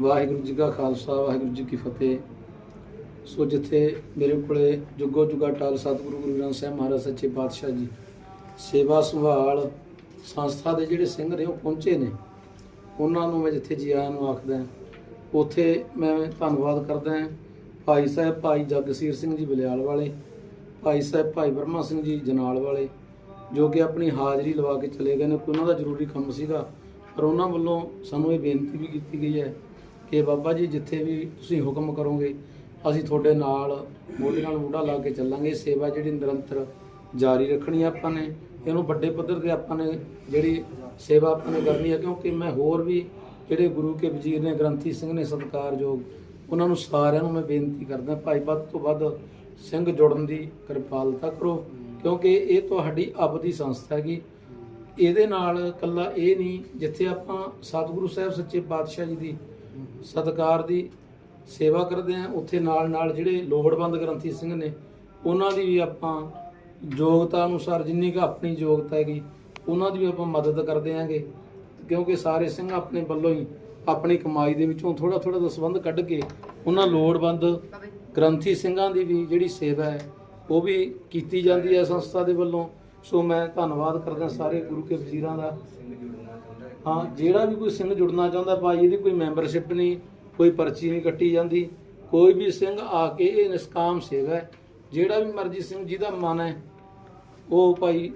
ਵਾਹਿਗੁਰੂ ਜੀ ਕਾ ਖਾਲਸਾ, ਵਾਹਿਗੁਰੂ ਜੀ ਕੀ ਫਤਿਹ। ਸੋ ਜਿੱਥੇ ਮੇਰੇ ਕੋਲੇ ਜੁਗੋ ਜੁਗਾ ਟਾਲ ਸਤਿਗੁਰੂ ਗੁਰੂ ਗ੍ਰੰਥ ਸਾਹਿਬ ਮਹਾਰਾਜ ਸੱਚੇ ਪਾਤਸ਼ਾਹ ਜੀ, ਸੇਵਾ ਸੰਭਾਲ ਸੰਸਥਾ ਦੇ ਜਿਹੜੇ ਸਿੰਘ ਨੇ ਉਹ ਪਹੁੰਚੇ ਨੇ। ਉਹਨਾਂ ਨੂੰ ਮੈਂ ਜਿੱਥੇ ਜੀ ਆਇਆਂ ਨੂੰ ਆਖਦਾ ਉੱਥੇ ਮੈਂ ਧੰਨਵਾਦ ਕਰਦਾ ਭਾਈ ਸਾਹਿਬ, ਭਾਈ ਜਗਸੀਰ ਸਿੰਘ ਜੀ ਬਲਿਆਲ ਵਾਲੇ, ਭਾਈ ਸਾਹਿਬ, ਭਾਈ ਬਰਮਾ ਸਿੰਘ ਜੀ ਜਨਾਲ ਵਾਲੇ, ਜੋ ਕਿ ਆਪਣੀ ਹਾਜ਼ਰੀ ਲਵਾ ਕੇ ਚਲੇ ਗਏ ਨੇ। ਕੋਈ ਉਹਨਾਂ ਦਾ ਜ਼ਰੂਰੀ ਕੰਮ ਸੀਗਾ, ਪਰ ਉਹਨਾਂ ਵੱਲੋਂ ਸਾਨੂੰ ਇਹ ਬੇਨਤੀ ਵੀ ਕੀਤੀ ਗਈ ਹੈ ਕਿ ਬਾਬਾ ਜੀ, ਜਿੱਥੇ ਵੀ ਤੁਸੀਂ ਹੁਕਮ ਕਰੋਗੇ, ਅਸੀਂ ਤੁਹਾਡੇ ਨਾਲ, ਮੋਢੇ ਨਾਲ ਮੋਢਾ ਲਾ ਕੇ ਚੱਲਾਂਗੇ। ਸੇਵਾ ਜਿਹੜੀ ਨਿਰੰਤਰ ਜਾਰੀ ਰੱਖਣੀ ਆ ਆਪਾਂ ਨੇ, ਇਹਨੂੰ ਵੱਡੇ ਪੱਧਰ ਤੇ ਆਪਾਂ ਨੇ ਜਿਹੜੀ ਸੇਵਾ ਆਪਾਂ ਨੇ ਕਰਨੀ ਹੈ ਕਿਉਂਕਿ ਮੈਂ ਹੋਰ ਵੀ ਜਿਹੜੇ ਗੁਰੂ ਕੇ ਵਜ਼ੀਰ ਨੇ, ਗ੍ਰੰਥੀ ਸਿੰਘ ਨੇ ਸਤਿਕਾਰਯੋਗ, ਉਹਨਾਂ ਨੂੰ ਸਾਰਿਆਂ ਨੂੰ ਮੈਂ ਬੇਨਤੀ ਕਰਦਾ, ਭਾਈ ਵੱਧ ਤੋਂ ਵੱਧ ਸਿੰਘ ਜੁੜਨ ਦੀ ਕਿਰਪਾਲਤਾ ਕਰੋ, ਕਿਉਂਕਿ ਇਹ ਤੁਹਾਡੀ ਆਪਦੀ ਸੰਸਥਾ ਹੈਗੀ। ਇਹਦੇ ਨਾਲ ਕੱਲਾ ਇਹ ਨਹੀਂ, ਜਿੱਥੇ ਆਪਾਂ ਸਤਿਗੁਰੂ ਸਾਹਿਬ ਸੱਚੇ ਪਾਤਸ਼ਾਹ ਜੀ ਦੀ ਸਤਕਾਰ ਦੀ ਸੇਵਾ ਕਰਦੇ ਆ। ਉੱਥੇ ਨਾਲ ਨਾਲ ਜਿਹੜੇ ਲੋੜਵੰਦ ਗ੍ਰੰਥੀ ਸਿੰਘ ਨੇ, ਉਹਨਾਂ ਦੀ ਵੀ ਆਪਾਂ ਯੋਗਤਾ ਅਨੁਸਾਰ ਜਿੰਨੀ ਕੁ ਆਪਣੀ ਯੋਗਤਾ ਹੈਗੀ, ਉਹਨਾਂ ਦੀ ਵੀ ਆਪਾਂ ਮਦਦ ਕਰਦੇ ਆਂਗੇ। ਕਿਉਂਕਿ ਸਾਰੇ ਸਿੰਘ ਆਪਣੇ ਵੱਲੋਂ ਹੀ ਆਪਣੀ ਕਮਾਈ ਦੇ ਵਿੱਚੋਂ ਥੋੜਾ ਥੋੜਾ ਸੰਬੰਧ ਕੱਢ ਕੇ ਉਹਨਾਂ ਲੋੜਵੰਦ ਗ੍ਰੰਥੀ ਸਿੰਘਾਂ ਦੀ ਵੀ ਜਿਹੜੀ ਸੇਵਾ ਹੈ, ਉਹ ਵੀ ਕੀਤੀ ਜਾਂਦੀ ਹੈ ਸੰਸਥਾ ਦੇ ਵੱਲੋਂ। ਸੋ ਮੈਂ ਧੰਨਵਾਦ ਕਰਦਾ ਸਾਰੇ ਗੁਰੂ ਕੇ ਵਜ਼ੀਰਾਂ ਦਾ। ਹਾਂ ਜਿਹੜਾ ਵੀ ਕੋਈ ਸਿੰਘ ਜੁੜਨਾ ਚਾਹੁੰਦਾ ਭਾਈ ਇਹਦੀ ਕੋਈ ਮੈਂਬਰਸ਼ਿਪ ਨਹੀਂ ਕੋਈ ਪਰਚੀ ਨਹੀਂ ਕੱਟੀ ਜਾਂਦੀ। ਕੋਈ ਵੀ ਸਿੰਘ ਆ ਕੇ ਇਹ ਨਿਸਕਾਮ ਸੇਵਾ ਹੈ। ਜਿਹੜਾ ਵੀ ਮਰਜ਼ੀ ਸਿੰਘ ਜਿਹਦਾ ਮਨ ਹੈ ਉਹ ਭਾਈ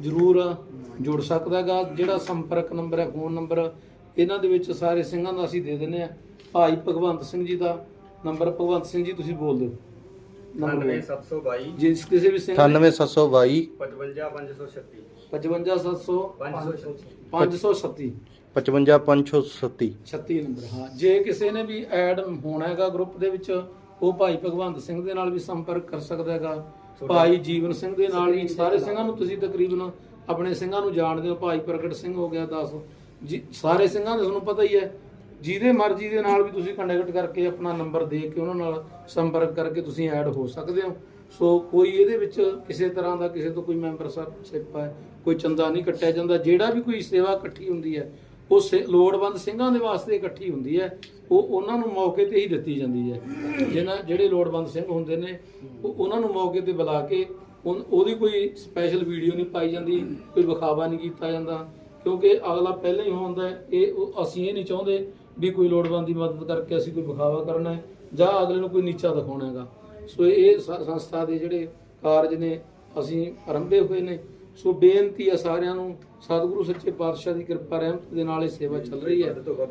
ਜ਼ਰੂਰ ਜੁੜ ਸਕਦਾ ਹੈਗਾ। ਜਿਹੜਾ ਸੰਪਰਕ ਨੰਬਰ ਹੈ ਫੋਨ ਨੰਬਰ ਇਹਨਾਂ ਦੇ ਵਿੱਚ ਸਾਰੇ ਸਿੰਘਾਂ ਦਾ ਅਸੀਂ ਦੇ ਦਿੰਦੇ ਆ ਭਾਈ ਭਗਵੰਤ ਸਿੰਘ ਜੀ ਦਾ ਨੰਬਰ ਭਗਵੰਤ ਸਿੰਘ ਜੀ ਤੁਸੀਂ ਬੋਲ ਦਿਓ। ਨੰਬਰ 97722 ਜਿਸ ਕਿਸੇ ਵੀ ਸਿੰਘ 98722 55536 55700 536 537 55537 36 ਨੰਬਰ ਹਾਂ। ਜੇ ਕਿਸੇ ਨੇ ਵੀ ਐਡ ਹੋਣਾ ਹੈਗਾ ਗਰੁੱਪ ਦੇ ਵਿੱਚ ਉਹ ਭਾਈ ਭਗਵੰਤ ਸਿੰਘ ਦੇ ਨਾਲ ਵੀ ਸੰਪਰਕ ਕਰ ਸਕਦਾ ਹੈਗਾ। ਭਾਈ ਜੀਵਨ ਸਿੰਘ ਦੇ ਨਾਲ ਵੀ ਸਾਰੇ ਸਿੰਘਾਂ ਨੂੰ ਤੁਸੀਂ ਤਕਰੀਬਨ ਆਪਣੇ ਸਿੰਘਾਂ ਨੂੰ ਜਾਣਦੇ ਹੋ। ਭਾਈ ਪ੍ਰਗਟ ਸਿੰਘ ਹੋ ਗਿਆ 10 ਜੀ ਸਾਰੇ ਸਿੰਘਾਂ ਦੇ ਤੁਹਾਨੂੰ ਪਤਾ ਹੀ ਹੈ ਜਿਹਦੇ ਮਰਜ਼ੀ ਦੇ ਨਾਲ ਵੀ ਤੁਸੀਂ ਕੰਟੈਕਟ ਕਰਕੇ ਆਪਣਾ ਨੰਬਰ ਦੇ ਕੇ ਉਹਨਾਂ ਨਾਲ ਸੰਪਰਕ ਕਰਕੇ ਤੁਸੀਂ ਐਡ ਹੋ ਸਕਦੇ ਹੋ। ਸੋ ਕੋਈ ਇਹਦੇ ਵਿੱਚ ਕਿਸੇ ਤਰ੍ਹਾਂ ਦਾ ਕਿਸੇ ਤੋਂ ਕੋਈ ਮੈਂਬਰਸ਼ਿਪ ਹੈ, ਕੋਈ ਚੰਦਾ ਨਹੀਂ ਕੱਟਿਆ ਜਾਂਦਾ। ਜਿਹੜਾ ਵੀ ਕੋਈ ਸੇਵਾ ਇਕੱਠੀ ਹੁੰਦੀ ਹੈ, ਉਹ ਸੇ- ਲੋੜਵੰਦ ਸਿੰਘਾਂ ਦੇ ਵਾਸਤੇ ਇਕੱਠੀ ਹੁੰਦੀ ਹੈ, ਉਹ ਉਹਨਾਂ ਨੂੰ ਮੌਕੇ ਤੇ ਹੀ ਦਿੱਤੀ ਜਾਂਦੀ ਹੈ। ਜਿਹਨਾਂ, ਜਿਹੜੇ ਲੋੜਵੰਦ ਸਿੰਘ ਹੁੰਦੇ ਨੇ, ਉਹ ਉਹਨਾਂ ਨੂੰ ਮੌਕੇ ਤੇ ਬੁਲਾ ਕੇ ਉਨ- ਉਹਦੀ ਕੋਈ ਸਪੈਸ਼ਲ ਵੀਡੀਓ ਨਹੀਂ ਪਾਈ ਜਾਂਦੀ, ਕੋਈ ਵਿਖਾਵਾ ਨਹੀਂ ਕੀਤਾ ਜਾਂਦਾ। ਕਿਉਂਕਿ ਅਗਲਾ ਪਹਿਲਾਂ ਹੀ ਹੁੰਦਾ ਹੈ, ਇਹ ਉਹ- ਅਸੀਂ ਇਹ ਨਹੀਂ ਚਾਹੁੰਦੇ ਵੀ ਕੋਈ ਲੋੜਵੰਦ ਦੀ ਮਦਦ ਕਰਕੇ ਅਸੀਂ ਕੋਈ ਵਿਖਾਵਾ ਕਰਨਾ ਹੈ ਜਾਂ ਅਗਲੇ ਨੂੰ ਕੋਈ ਨੀਚਾ ਦਿਖਾਉਣਾ ਹੈਗਾ। ਸੋ ਇਹ ਸ- ਸੰਸਥਾ ਦੇ ਜਿਹੜੇ ਕਾਰਜ ਨੇ, ਅਸੀਂ ਆਰੰਭੇ ਹੋਏ ਨੇ। ਸੋ ਬੇਨਤੀ ਹੈ ਸਾਰਿਆਂ ਨੂੰ, ਸਤਿਗੁਰੂ ਸੱਚੇ ਪਾਤਸ਼ਾਹ ਦੀ ਕਿਰਪਾ ਰਹਿਮਤ ਦੇ ਨਾਲ ਇਹ ਸੇਵਾ ਚੱਲ ਰਹੀ ਹੈ। ਵੱਧ ਤੋਂ ਵੱਧ